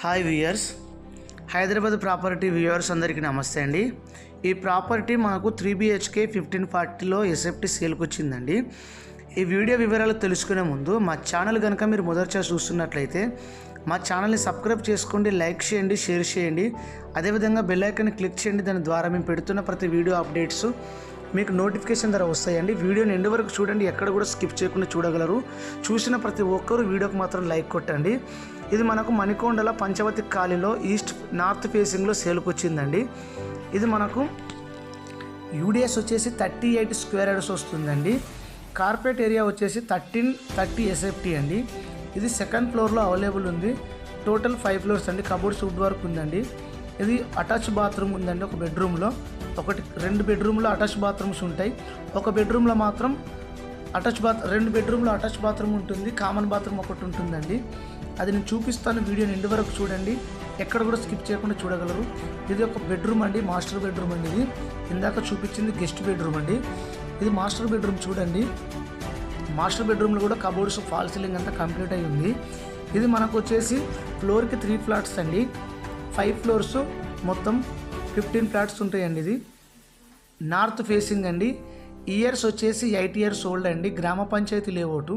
Hi viewers. Hyderabad property viewers అందరికీ నమస్తే అండి. ఈ ప్రాపర్టీ మనకు త్రీ బిహెచ్కే ఫిఫ్టీన్ ఫార్టీలో ఎస్ఎఫ్టీ సేల్కి వచ్చిందండి. ఈ వీడియో వివరాలు తెలుసుకునే ముందు మా ఛానల్ కనుక మీరు మొదటిసారి చూస్తున్నట్లయితే మా ఛానల్ని సబ్స్క్రైబ్ చేసుకోండి లైక్ చేయండి షేర్ చేయండి. అదేవిధంగా బెల్ ఐకాన్ని క్లిక్ చేయండి. దాని ద్వారా మేము పెడుతున్న ప్రతి వీడియో అప్డేట్స్ మీకు నోటిఫికేషన్ ద్వారా వస్తాయండి. వీడియోని ఎండు వరకు చూడండి. ఎక్కడ కూడా స్కిప్ చేయకుండా చూడగలరు. చూసిన ప్రతి ఒక్కరు వీడియోకి మాత్రం లైక్ కొట్టండి. ఇది మనకు మణికొండల పంచవతి కాలిలో ఈస్ట్ నార్త్ ఫేసింగ్లో సేల్కి వచ్చిందండి. ఇది మనకు యూడిఎస్ వచ్చేసి థర్టీ ఎయిట్ స్క్వేర్ యార్డ్స్ వస్తుందండి. కార్పొరేట్ ఏరియా వచ్చేసి థర్టీన్ థర్టీ ఎస్ఎఫ్టీ అండి. ఇది సెకండ్ ఫ్లోర్లో అవైలబుల్ ఉంది. టోటల్ ఫైవ్ ఫ్లోర్స్ అండి. కబోర్డ్స్ వుడ్ వరకు ఉందండి. ఇది అటాచ్ బాత్రూమ్ ఉందండి ఒక బెడ్రూమ్లో. ఒకటి రెండు బెడ్రూమ్లో అటాచ్ బాత్రూమ్స్ ఉంటాయి. ఒక బెడ్రూమ్లో మాత్రం అటాచ్ బాత్ రెండు బెడ్రూమ్లో అటాచ్ బాత్రూమ్ ఉంటుంది. కామన్ బాత్రూమ్ ఒకటి ఉంటుందండి. అది నేను చూపిస్తాను వీడియో నిండి వరకు చూడండి. ఎక్కడ కూడా స్కిప్ చేయకుండా చూడగలరు. ఇది ఒక బెడ్రూమ్ అండి మాస్టర్ బెడ్రూమ్ అండి ఇది. ఇందాక చూపించింది గెస్ట్ బెడ్రూమ్ అండి. ఇది మాస్టర్ బెడ్రూమ్ చూడండి. మాస్టర్ బెడ్రూమ్లో కూడా కబోర్డ్స్ ఫాల్ సీలింగ్ అంతా కంప్లీట్ అయి ఉంది ఇది మనకు వచ్చేసి ఫ్లోర్కి త్రీ ఫ్లాట్స్ అండి. ఫైవ్ ఫ్లోర్స్ మొత్తం ఫిఫ్టీన్ ఫ్లాట్స్ ఉంటాయండి ఇది. నార్త్ ఫేసింగ్ అండి. ఇయర్స్ వచ్చేసి ఎయిట్ ఇయర్స్ ఓల్డ్ అండి. గ్రామ పంచాయతీ లేఅవుట్.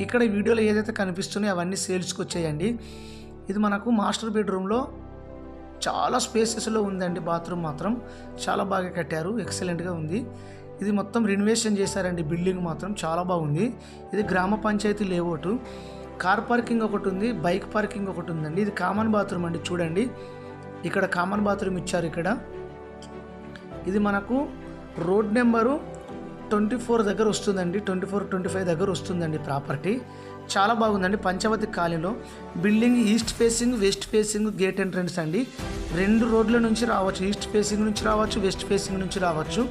ఇక్కడ వీడియోలో ఏదైతే కనిపిస్తున్నాయో అవన్నీ సేల్స్కి వచ్చాయండి. ఇది మనకు మాస్టర్ బెడ్రూమ్లో చాలా స్పేసెస్లో ఉందండి. బాత్రూమ్ మాత్రం చాలా బాగా కట్టారు. ఎక్సలెంట్గా ఉంది. ఇది మొత్తం రినోవేషన్ చేశారండి. బిల్డింగ్ మాత్రం చాలా బాగుంది. ఇది గ్రామ పంచాయతీ లేఅవుట్. కార్ పార్కింగ్ ఒకటి ఉంది బైక్ పార్కింగ్ ఒకటి ఉందండి. ఇది కామన్ బాత్రూమ్ అండి చూడండి. ఇక్కడ కామన్ బాత్రూమ్ ఇచ్చారు ఇక్కడ. ఇది మనకు రోడ్ నెంబరు ట్వంటీ ఫోర్ దగ్గర వస్తుందండి. ట్వంటీ ఫోర్ ట్వంటీ ఫైవ్ దగ్గర వస్తుందండి ప్రాపర్టీ. చాలా బాగుందండి పంచవతి కాలనీలో. Building east facing west facing gate entrance అండి. రెండు రోడ్ల నుంచి రావచ్చు ఈస్ట్ ఫేసింగ్ నుంచి రావచ్చు వెస్ట్ ఫేసింగ్ నుంచి రావచ్చు.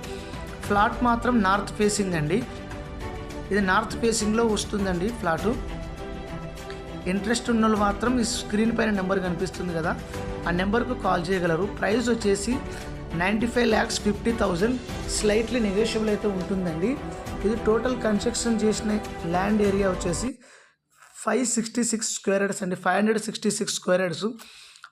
ఫ్లాట్ మాత్రం నార్త్ ఫేసింగ్ అండి. ఇది నార్త్ ఫేసింగ్లో వస్తుందండి ఫ్లాటు. ఇంట్రెస్ట్ ఉన్న వాళ్ళు మాత్రం ఈ స్క్రీన్ పైన నెంబర్ కనిపిస్తుంది కదా ఆ నెంబర్కు కాల్ చేయగలరు. ప్రైస్ వచ్చేసి ninety five lakhs fifty thousand slightly negotiable అయితే ఉంటుందండి. ఇది టోటల్ కన్స్ట్రక్షన్ చేసిన ల్యాండ్ ఏరియా వచ్చేసి five sixty six square heads అండి. Five hundred sixty six square heads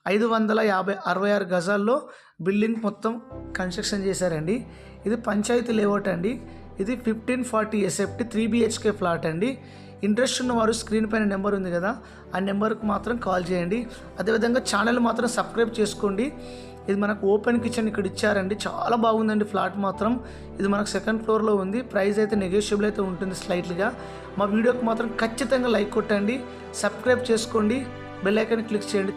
ఐదు వందల యాభై అరవై ఆరు గజాల్లో బిల్డింగ్ మొత్తం కన్స్ట్రక్షన్ చేశారండి. ఇది పంచాయతీ లేఅవుట్ అండి. ఇది fifteen forty SFT three BHK flat అండి. ఇంట్రెస్ట్ ఉన్నవారు స్క్రీన్ పైన నెంబర్ ఉంది కదా ఆ నెంబర్కి మాత్రం కాల్ చేయండి. అదేవిధంగా ఛానల్ మాత్రం సబ్స్క్రైబ్ చేసుకోండి. ఇది మనకు ఓపెన్ కిచెన్ ఇక్కడ ఇచ్చారండి. చాలా బాగుందండి ఫ్లాట్ మాత్రం. ఇది మనకు సెకండ్ ఫ్లోర్లో ఉంది. ప్రైస్ అయితే నెగోషియబుల్ అయితే ఉంటుంది స్లైట్లుగా మా వీడియోకి మాత్రం ఖచ్చితంగా లైక్ కొట్టండి. సబ్స్క్రైబ్ చేసుకోండి. బెల్ ఐకాన్ క్లిక్ చేయండి.